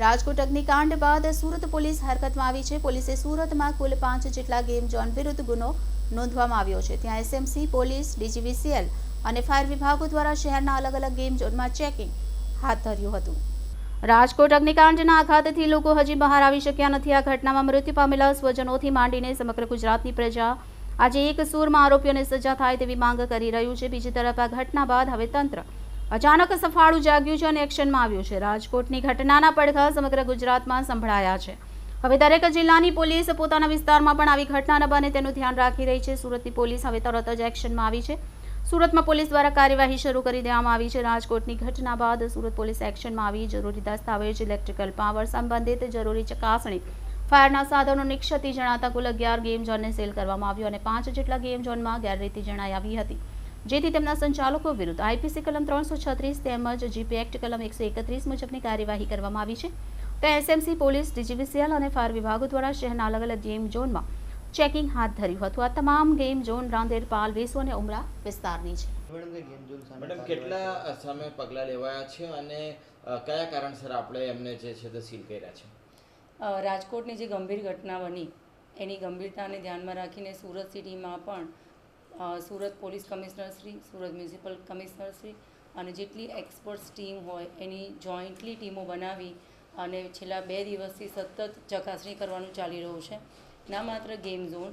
રાજકોટ અગ્નિકાંડ બાદ સુરત પોલીસ હરકતમાં આવી છે. પોલીસે સુરતમાં કુલ પાંચ જેટલા ગેમ ઝોન વિરુદ્ધ ગુનો નોંધવામાં આવ્યો છે. ત્યાં એસએમસી, પોલીસ, ડીજીવીસીએલ અને ફાયર વિભાગો દ્વારા શહેરના અલગ અલગ ગેમ ઝોનમાં ચેકિંગ હાથ ધર્યું હતું. રાજકોટ અગ્નિકાંડના આઘાતથી લોકો હજી બહાર આવી શક્યા નથી. આ ઘટનામાં મૃત્યુ પામેલા સ્વજનોથી માંડીને સમગ્ર ગુજરાતની પ્રજા આજે એક સૂરમાં આરોપીઓને સજા થાય તેવી માંગ કરી રહ્યું છે. બીજી તરફ આ ઘટના બાદ હવે તંત્ર અચાનક સફાળું જાગ્યું છે અને એક્શનમાં આવ્યું છે. રાજકોટની ઘટનાના પડઘા સમગ્ર ગુજરાતમાં સંભળાયા છે. હવે દરેક જિલ્લાની પોલીસ પોતાના વિસ્તારમાં પણ આવી ઘટના ન બને તેનું ધ્યાન રાખી રહી છે. સુરતની પોલીસ હવે તરત જ એક્શનમાં આવી છે. સુરતમાં પોલીસ દ્વારા કાર્યવાહી શરૂ કરી દેવામાં આવી છે. રાજકોટની ઘટના બાદ સુરત પોલીસ એક્શનમાં આવી જરૂરી દસ્તાવેજ, ઇલેક્ટ્રિકલ પાવર સંબંધિત જરૂરી ચકાસણી, ફાયરના સાધનોની ક્ષતિ જણાતા કુલ અગિયાર ગેમ ઝોનને સીલ કરવામાં આવ્યું અને પાંચ જેટલા ગેમ ઝોનમાં ગેરરીતિ જણાઈ આવી હતી. જેથી તેમના સંચાલકો વિરુદ્ધ આઈપીસી કલમ ત્રણસો છત્રીસ તેમજ જીપી એક્ટ કલમ એકસો એકત્રીસ મુજબની કાર્યવાહી કરવામાં આવી છે. તો એસએમસી પોલીસ ડીજીવીસીએલ અને ફાયર વિભાગો દ્વારા શહેરના અલગ અલગ ગેમ ઝોનમાં ચેકિંગ હાથ ધર્યું હતું. આ તમામ ગેમ ઝોન રાંદેર પાલ વેસુ અને ઉમરા વિસ્તારની છે. મેડમ કેટલા સામે પગલાં લેવાયા છે અને કયા કારણસર આપણે એમને જે છે તે સીલ કર્યા છે? રાજકોટની જે ગંભીર ઘટના બની એની ગંભીરતાને ધ્યાનમાં રાખીને સુરત સિટીમાં પણ Surat police commissioner Shri, Surat municipal commissioner Shri અને જેટલી એક્સપર્ટ્સ ટીમ હોય, એની જોઈન્ટલી ટીમો બનાવી અને છેલ્લા બે દિવસથી સતત ચકાસણી કરવાનું ચાલી રહ્યું છે. ના માત્ર ગેમ ઝોન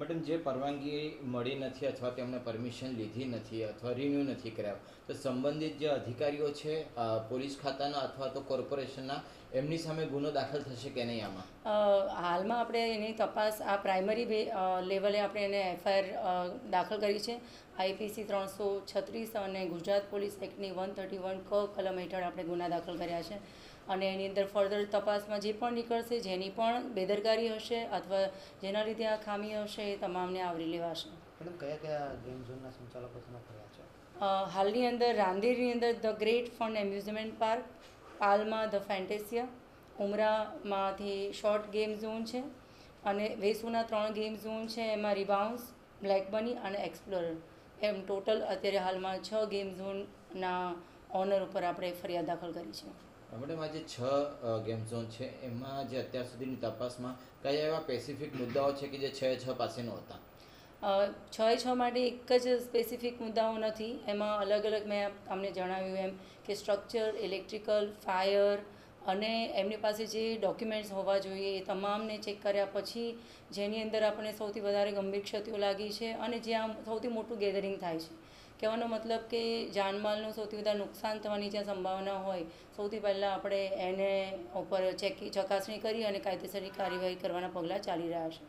મેડમ જે પરવાનગી મળી નથી અથવા તેમણે પરમિશન લીધી નથી અથવા રિન્યૂ નથી કર્યા, તો સંબંધિત જે અધિકારીઓ છે પોલીસ ખાતાના અથવા તો કોર્પોરેશનના, એમની સામે ગુનો દાખલ થશે કે નહીં આમાં? હાલમાં આપણે એની તપાસ આ પ્રાઇમરી લેવલે આપણે એને એફઆઈઆર દાખલ કરી છે. આઈપીસી ત્રણસો છત્રીસ અને ગુજરાત પોલીસ એક્ટની વન થર્ટી વન ક કલમ હેઠળ આપણે ગુના દાખલ કર્યા છે. અને એની અંદર ફર્ધર તપાસમાં જે પણ નીકળશે જેની પણ બેદરકારી હશે અથવા જેના લીધે આ ખામી હશે એ તમામને આવરી લેવાશે. મેડમ કયા કયા ગેમ ઝોનના સંચાલકો તમે કર્યા છે? હાલની અંદર રાંદેરની અંદર the great fun amusement park પાલમાં the Fantasia ઉમરામાંથી શોર્ટ ગેમ ઝોન છે અને વેસુના ત્રણ ગેમ ઝોન છે એમાં રિબાઉન્સ બ્લેક બની અને એક્સપ્લોરર. એમ ટોટલ અત્યારે હાલમાં છ ગેમ ઝોનના ઓનર ઉપર આપણે ફરિયાદ દાખલ કરી છે. મેડમ આ જે છ ગેમ ઝોન છે. એમાં જે અત્યાર સુધીની તપાસમાં કયા એવા સ્પેસિફિક મુદ્દાઓ છે કે જે છ છ પાસે નહોતા છ છ માટે એક જ સ્પેસિફિક મુદ્દાઓ નથી. એમાં અલગ અલગ મેં તમને જણાવ્યું એમ કે સ્ટ્રક્ચર ઇલેક્ટ્રિકલ ફાયર અને એમની પાસે જે ડોક્યુમેન્ટ્સ હોવા જોઈએ એ તમામને ચેક કર્યા પછી જેની અંદર આપણને સૌથી વધારે ગંભીર ક્ષતિઓ લાગી છે અને જ્યાં સૌથી મોટું ગેધરિંગ થાય છે. કહેવાનો મતલબ કે જાનમાલનું સૌથી વધારે નુકસાન થવાની જ્યાં સંભાવના હોય, સૌથી પહેલાં આપણે એને ઉપર ચેકી ચકાસણી કરી અને કાયદેસરની કાર્યવાહી કરવાના પગલાં ચાલી રહ્યા છે.